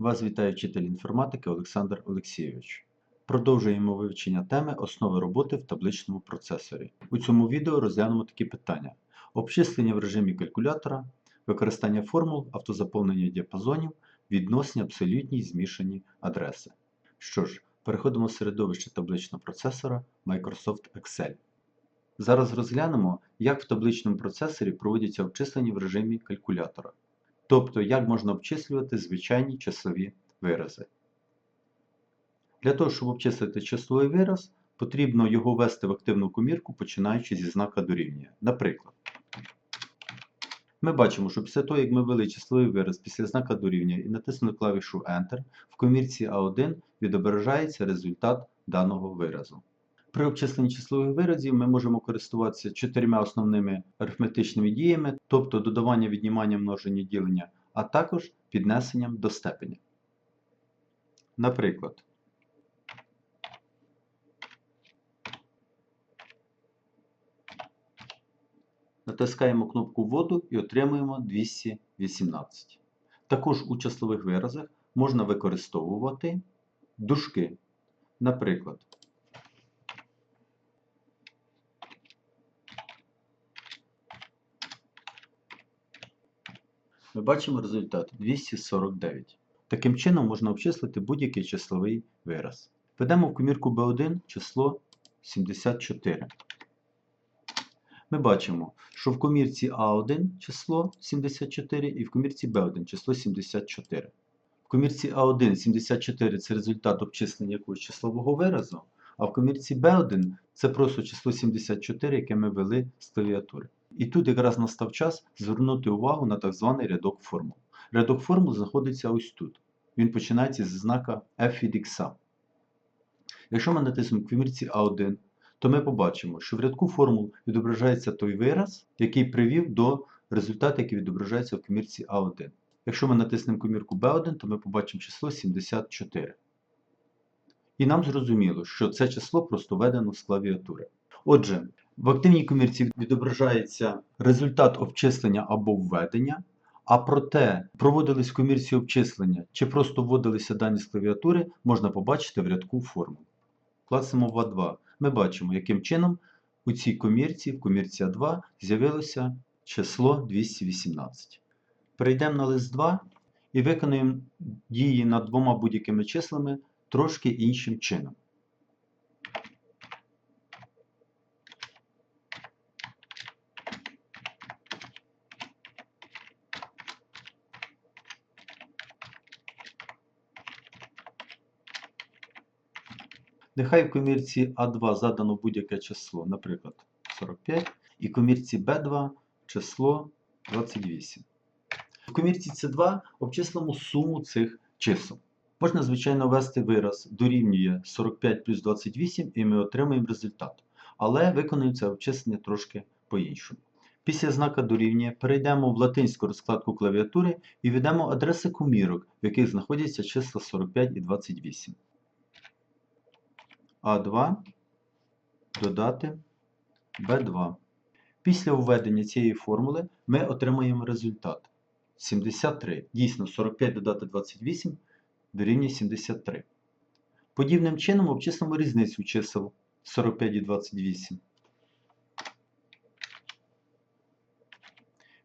Вас вітає вчитель інформатики Олександр Олексійович. Продовжуємо вивчення теми Основи роботи в табличному процесорі. У цьому відео розглянемо такі питання: обчислення в режимі калькулятора, використання формул, автозаповнення діапазонів, відносні абсолютні змішані адреси. Що ж, переходимо в середовище табличного процесора Microsoft Excel. Зараз розглянемо, як в табличному процесорі проводяться обчислення в режимі калькулятора. Тобто, як можна обчислювати звичайні числові вирази. Для того, щоб обчислити числовий вираз, потрібно його ввести в активну комірку, починаючи зі знака дорівнює. Наприклад, ми бачимо, що після того, як ми ввели числовий вираз після знака дорівнює і натиснули клавішу Enter, в комірці А1 відображається результат даного виразу. При обчисленні числових виразів ми можемо користуватися чотирма основними арифметичними діями, тобто додавання, віднімання, множення, ділення, а також піднесенням до степеня. Наприклад, натискаємо кнопку вводу і отримуємо 218. Також у числових виразах можна використовувати дужки. Наприклад, ми бачимо результат 249. Таким чином можна обчислити будь-який числовий вираз. Введемо в комірку B1 число 74. Ми бачимо, що в комірці А1 число 74 і в комірці Б1 число 74. В комірці А1 74 це результат обчислення якогось числового виразу, а в комірці Б1 це просто число 74, яке ми ввели з клавіатури. І тут якраз настав час звернути увагу на так званий рядок формул. Рядок формул знаходиться ось тут. Він починається з знака f від x. Якщо ми натиснемо в комірці А1, то ми побачимо, що в рядку формул відображається той вираз, який привів до результату, який відображається в комірці А1. Якщо ми натиснемо комірку B1, то ми побачимо число 74. І нам зрозуміло, що це число просто введено з клавіатури. Отже, в активній комірці відображається результат обчислення або введення, а проте проводились в комірці обчислення чи просто вводилися дані з клавіатури, можна побачити в рядку формул. Класимо в А2. Ми бачимо, яким чином у цій комірці, в комірці А2, з'явилося число 218. Перейдемо на лист 2 і виконуємо дії над двома будь-якими числами трошки іншим чином. Нехай в комірці А2 задано будь-яке число, наприклад, 45, і в комірці Б2 число 28. В комірці С2 обчислимо суму цих чисел. Можна, звичайно, ввести вираз дорівнює 45 плюс 28 і ми отримаємо результат. Але виконуємо це обчислення трошки по-іншому. Після знака дорівнює перейдемо в латинську розкладку клавіатури і введемо адреси комірок, в яких знаходяться числа 45 і 28. А2 додати Б2. Після введення цієї формули ми отримаємо результат 73. Дійсно, 45 додати 28 дорівнює 73. Подібним чином обчислимо різницю чисел 45 і 28.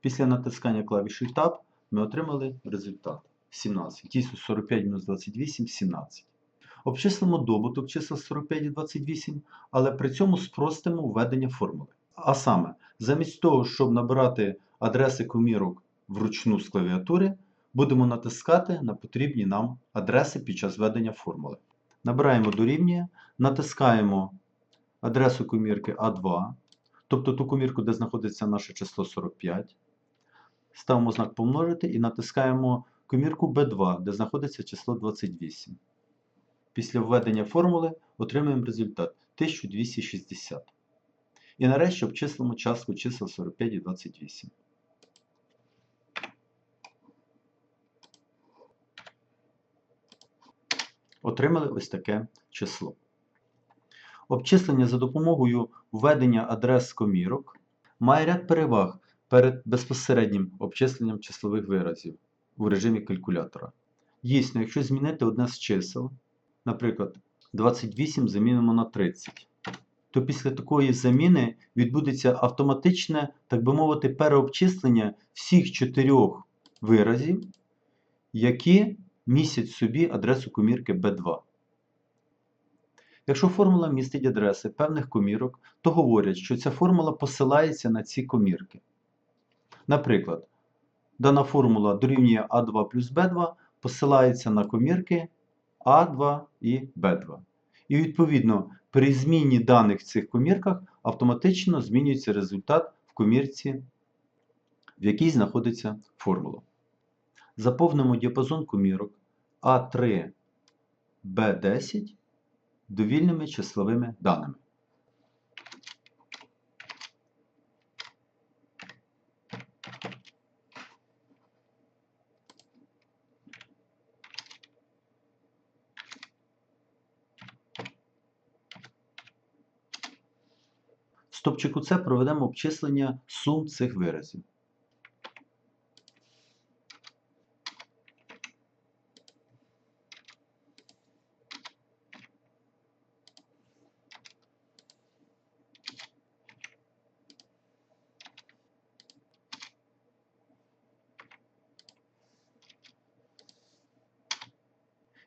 Після натискання клавіші Tab ми отримали результат 17. Дійсно, 45 мінус 28 17. Обчислимо добуток чисел 45 і 28, але при цьому спростимо введення формули. А саме, замість того, щоб набирати адреси комірок вручну з клавіатури, будемо натискати на потрібні нам адреси під час введення формули. Набираємо дорівнює, натискаємо адресу комірки А2, тобто ту комірку, де знаходиться наше число 45. Ставимо знак помножити і натискаємо комірку B2, де знаходиться число 28. Після введення формули отримаємо результат 1260. І нарешті обчислимо частку чисел 45 і 28. Отримали ось таке число. Обчислення за допомогою введення адрес комірок має ряд переваг перед безпосереднім обчисленням числових виразів у режимі калькулятора. Дійсно, якщо змінити одне з чисел, наприклад, 28 замінимо на 30, то після такої заміни відбудеться автоматичне, так би мовити, переобчислення всіх чотирьох виразів, які містять собі адресу комірки B2. Якщо формула містить адреси певних комірок, то говорять, що ця формула посилається на ці комірки. Наприклад, дана формула дорівнює А2 плюс Б2 посилається на комірки А2 і Б2. І відповідно при зміні даних в цих комірках автоматично змінюється результат в комірці, в якій знаходиться формула. Заповнимо діапазон комірок А3 Б10 довільними числовими даними. В стопчику С проведемо обчислення сум цих виразів.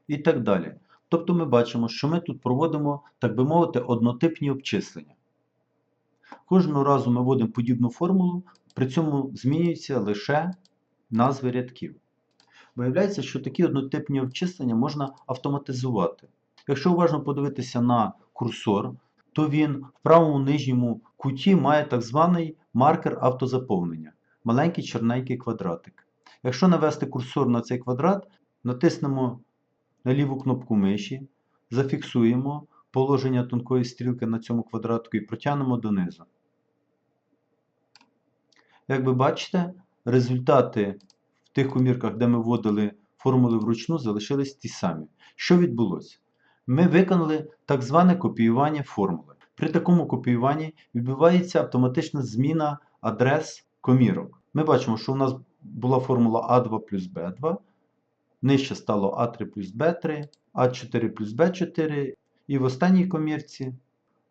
І так далі. Тобто ми бачимо, що ми тут проводимо, так би мовити, однотипні обчислення. Кожного разу ми вводимо подібну формулу, при цьому змінюються лише назви рядків. Виявляється, що такі однотипні обчислення можна автоматизувати. Якщо уважно подивитися на курсор, то він в правому нижньому куті має так званий маркер автозаповнення маленький чорненький квадратик. Якщо навести курсор на цей квадрат, натиснемо на ліву кнопку миші, зафіксуємо положення тонкої стрілки на цьому квадратику і протягнемо донизу. Як ви бачите, результати в тих комірках, де ми вводили формули вручну, залишились ті самі. Що відбулося? Ми виконали так зване копіювання формули. При такому копіюванні відбувається автоматична зміна адрес комірок. Ми бачимо, що у нас була формула А2 плюс Б2, нижче стало А3 плюс Б3, А4 плюс Б4 і в останній комірці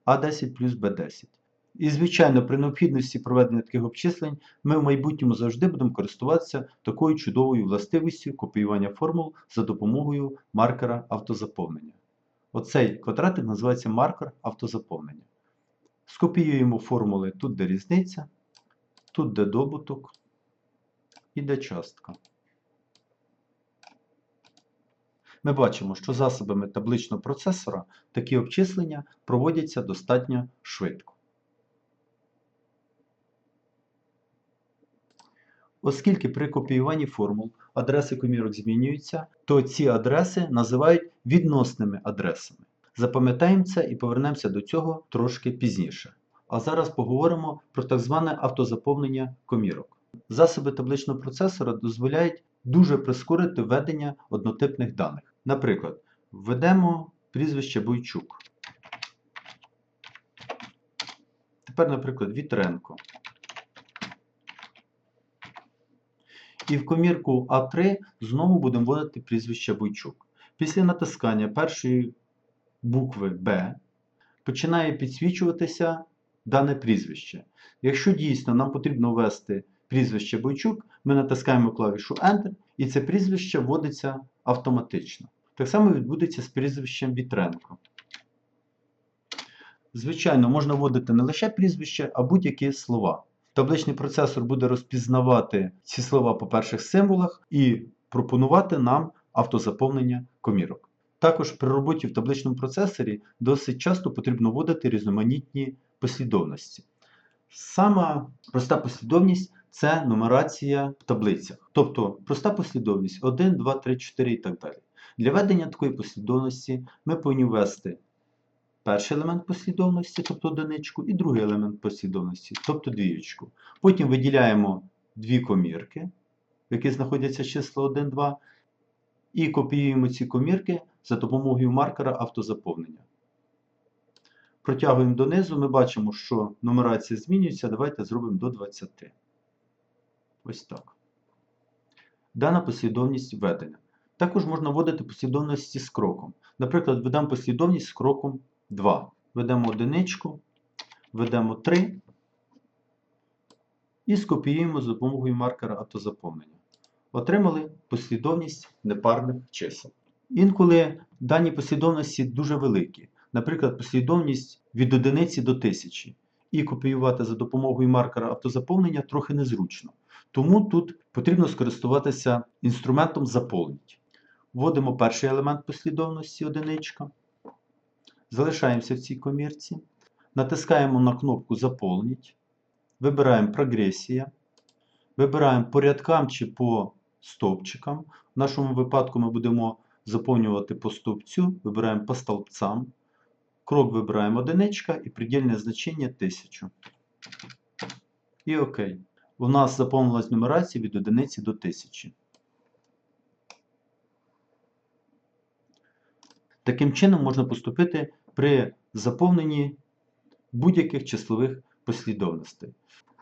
А10 плюс Б10. І, звичайно, при необхідності проведення таких обчислень ми в майбутньому завжди будемо користуватися такою чудовою властивістю копіювання формул за допомогою маркера автозаповнення. Оцей квадратик називається маркер автозаповнення. Скопіюємо формули тут, де різниця, тут де добуток і де частка. Ми бачимо, що засобами табличного процесора такі обчислення проводяться достатньо швидко. Оскільки при копіюванні формул адреси комірок змінюються, то ці адреси називають відносними адресами. Запам'ятаємо це і повернемося до цього трошки пізніше. А зараз поговоримо про так зване автозаповнення комірок. Засоби табличного процесора дозволяють дуже прискорити введення однотипних даних. Наприклад, введемо прізвище Бойчук. Тепер, наприклад, Вітренко. І в комірку А3 знову будемо вводити прізвище Бойчук. Після натискання першої букви Б починає підсвічуватися дане прізвище. Якщо дійсно нам потрібно ввести прізвище Бойчук, ми натискаємо клавішу Enter і це прізвище вводиться автоматично. Так само відбудеться з прізвищем Вітренко. Звичайно, можна вводити не лише прізвище, а будь-які слова. Табличний процесор буде розпізнавати ці слова по перших символах і пропонувати нам автозаповнення комірок. Також при роботі в табличному процесорі досить часто потрібно вводити різноманітні послідовності. Сама проста послідовність це нумерація в таблицях. Тобто проста послідовність 1, 2, 3, 4 і так далі. Для ведення такої послідовності ми повинні ввести перший елемент послідовності, тобто одиничку, і другий елемент послідовності, тобто двієчку. Потім виділяємо дві комірки, в яких знаходяться числа 1, 2, і копіюємо ці комірки за допомогою маркера автозаповнення. Протягуємо донизу, ми бачимо, що нумерація змінюється. Давайте зробимо до 20. Ось так. Дана послідовність введення. Також можна вводити послідовності з кроком. Наприклад, введемо послідовність з кроком 2. Ведемо одиничку, ведемо 3 і скопіюємо за допомогою маркера автозаповнення. Отримали послідовність непарних чисел. Інколи дані послідовності дуже великі. Наприклад, послідовність від одиниці до тисячі. І копіювати за допомогою маркера автозаповнення трохи незручно. Тому тут потрібно скористуватися інструментом заповніть. Вводимо перший елемент послідовності одиничка. Залишаємося в цій комірці. Натискаємо на кнопку Заповніть. Вибираємо прогресія. Вибираємо по рядкам чи по стовпчикам. В нашому випадку ми будемо заповнювати по стовпцю. Вибираємо по стовпцям. Крок вибираємо одиничка і предельне значення 1000. І ОК. У нас заповнилась нумерація від одиниці до 1000. Таким чином можна поступити при заповненні будь-яких числових послідовностей.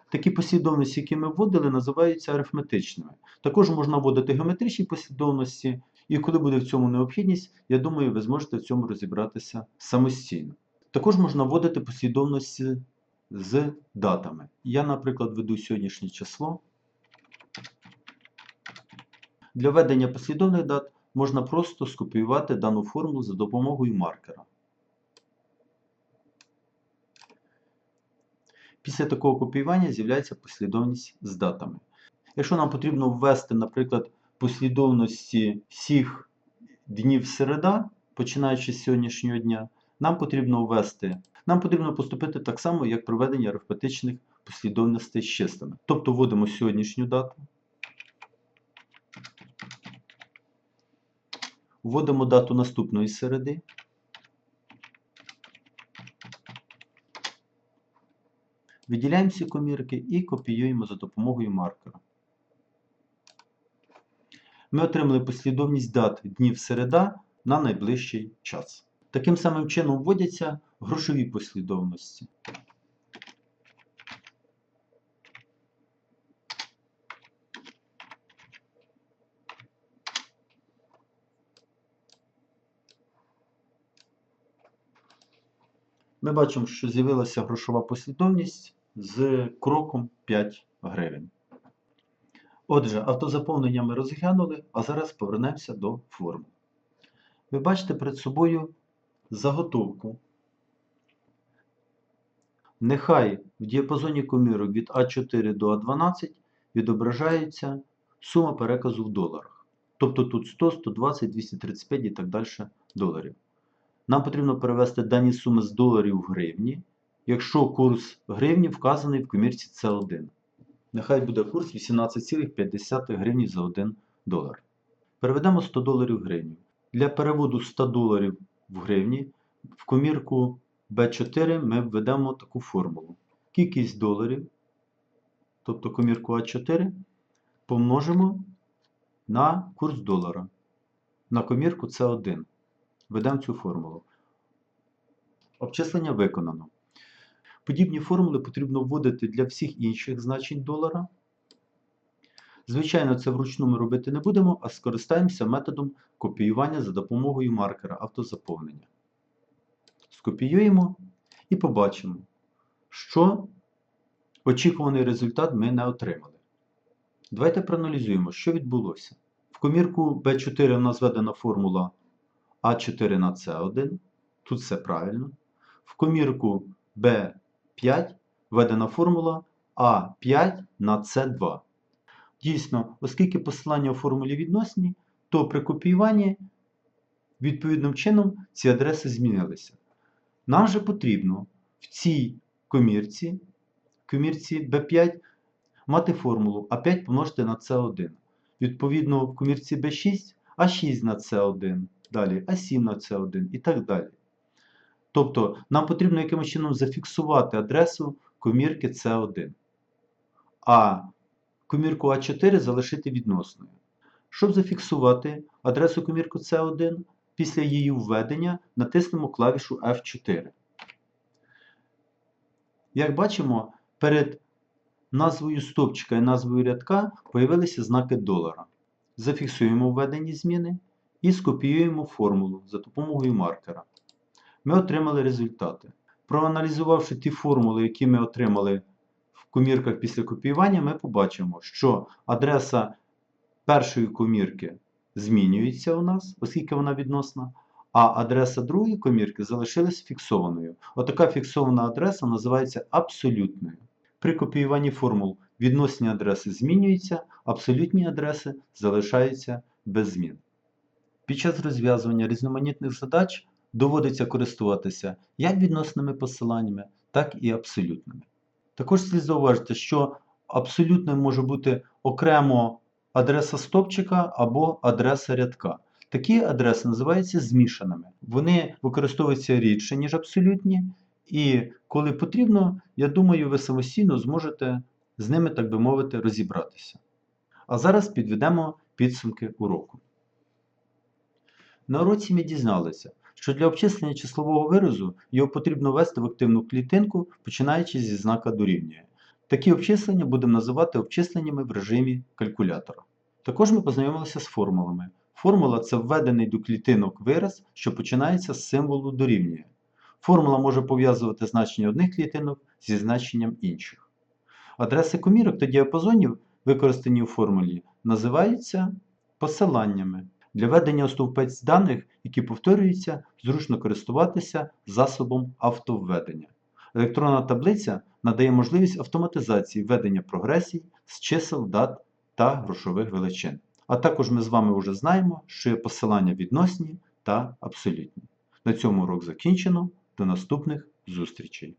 Такі послідовності, які ми вводили, називаються арифметичними. Також можна вводити геометричні послідовності, і коли буде в цьому необхідність, я думаю, ви зможете в цьому розібратися самостійно. Також можна вводити послідовності з датами. Я, наприклад, веду сьогоднішнє число. Для введення послідовних дат можна просто скопіювати дану формулу за допомогою маркера. Після такого копіювання з'являється послідовність з датами. Якщо нам потрібно ввести, наприклад, послідовності всіх днів середа, починаючи з сьогоднішнього дня, нам потрібно ввести, нам потрібно поступити так само, як проведення арифметичних послідовностей з числами. Тобто вводимо сьогоднішню дату, вводимо дату наступної середи. Виділяємо ці комірки і копіюємо за допомогою маркера. Ми отримали послідовність дат днів середа на найближчий час. Таким самим чином вводяться грошові послідовності. Ми бачимо, що з'явилася грошова послідовність з кроком 5 гривень. Отже, автозаповнення ми розглянули, а зараз повернемося до формул. Ви бачите перед собою заготовку. Нехай в діапазоні комірок від А4 до А12 відображається сума переказу в доларах. Тобто тут 100, 120, 235 і так далі доларів. Нам потрібно перевести дані суми з доларів в гривні, якщо курс гривні вказаний в комірці С1. Нехай буде курс 18,50 гривні за 1 долар. Переведемо 100 доларів в гривню. Для переводу 100 доларів в гривні в комірку B4 ми введемо таку формулу. Кількість доларів, тобто комірку А4, помножимо на курс долара. На комірку С1. Введемо цю формулу. Обчислення виконано. Подібні формули потрібно вводити для всіх інших значень долара. Звичайно, це вручну ми робити не будемо, а скористаємося методом копіювання за допомогою маркера автозаповнення. Скопіюємо і побачимо, що очікуваний результат ми не отримали. Давайте проаналізуємо, що відбулося. В комірку B4 у нас введена формула А4 на С1. Тут все правильно. В комірку B5 введена формула А5 на С2. Дійсно, оскільки посилання у формулі відносні, то при копіюванні відповідним чином ці адреси змінилися. Нам же потрібно в цій комірці, комірці B5 мати формулу А5 помножити на С1. Відповідно, в комірці B6 А6 на С1, далі А7 на С1 і так далі. Тобто, нам потрібно якимось чином зафіксувати адресу комірки С1. А комірку А4 залишити відносною. Щоб зафіксувати адресу комірку С1, після її введення натиснемо клавішу F4. Як бачимо, перед назвою стопчика і назвою рядка появилися знаки долара. зафіксуємо введені зміни і скопіюємо формулу за допомогою маркера. Ми отримали результати. Проаналізувавши ті формули, які ми отримали в комірках після копіювання, ми побачимо, що адреса першої комірки змінюється у нас, оскільки вона відносна, а адреса другої комірки залишилась фіксованою. Отака фіксована адреса називається абсолютною. При копіюванні формул відносні адреси змінюються, абсолютні адреси залишаються без змін. Під час розв'язування різноманітних задач доводиться користуватися як відносними посиланнями, так і абсолютними. Також слід зауважити, що абсолютною може бути окремо адреса стопчика або адреса рядка. Такі адреси називаються змішаними. Вони використовуються рідше, ніж абсолютні, і коли потрібно, я думаю, ви самостійно зможете з ними, так би мовити, розібратися. А зараз підведемо підсумки уроку. На уроці ми дізналися, що для обчислення числового виразу його потрібно ввести в активну клітинку, починаючи зі знака дорівнює. Такі обчислення будемо називати обчисленнями в режимі калькулятора. Також ми познайомилися з формулами. Формула це введений до клітинок вираз, що починається з символу дорівнює. Формула може пов'язувати значення одних клітинок зі значенням інших. Адреси комірок та діапазонів, використані у формулі, називаються посиланнями. Для ведення у стовпець даних, які повторюються, зручно користуватися засобом автовведення. Електронна таблиця надає можливість автоматизації введення прогресій з чисел, дат та грошових величин. А також ми з вами вже знаємо, що є посилання відносні та абсолютні. На цьому урок закінчено. До наступних зустрічей!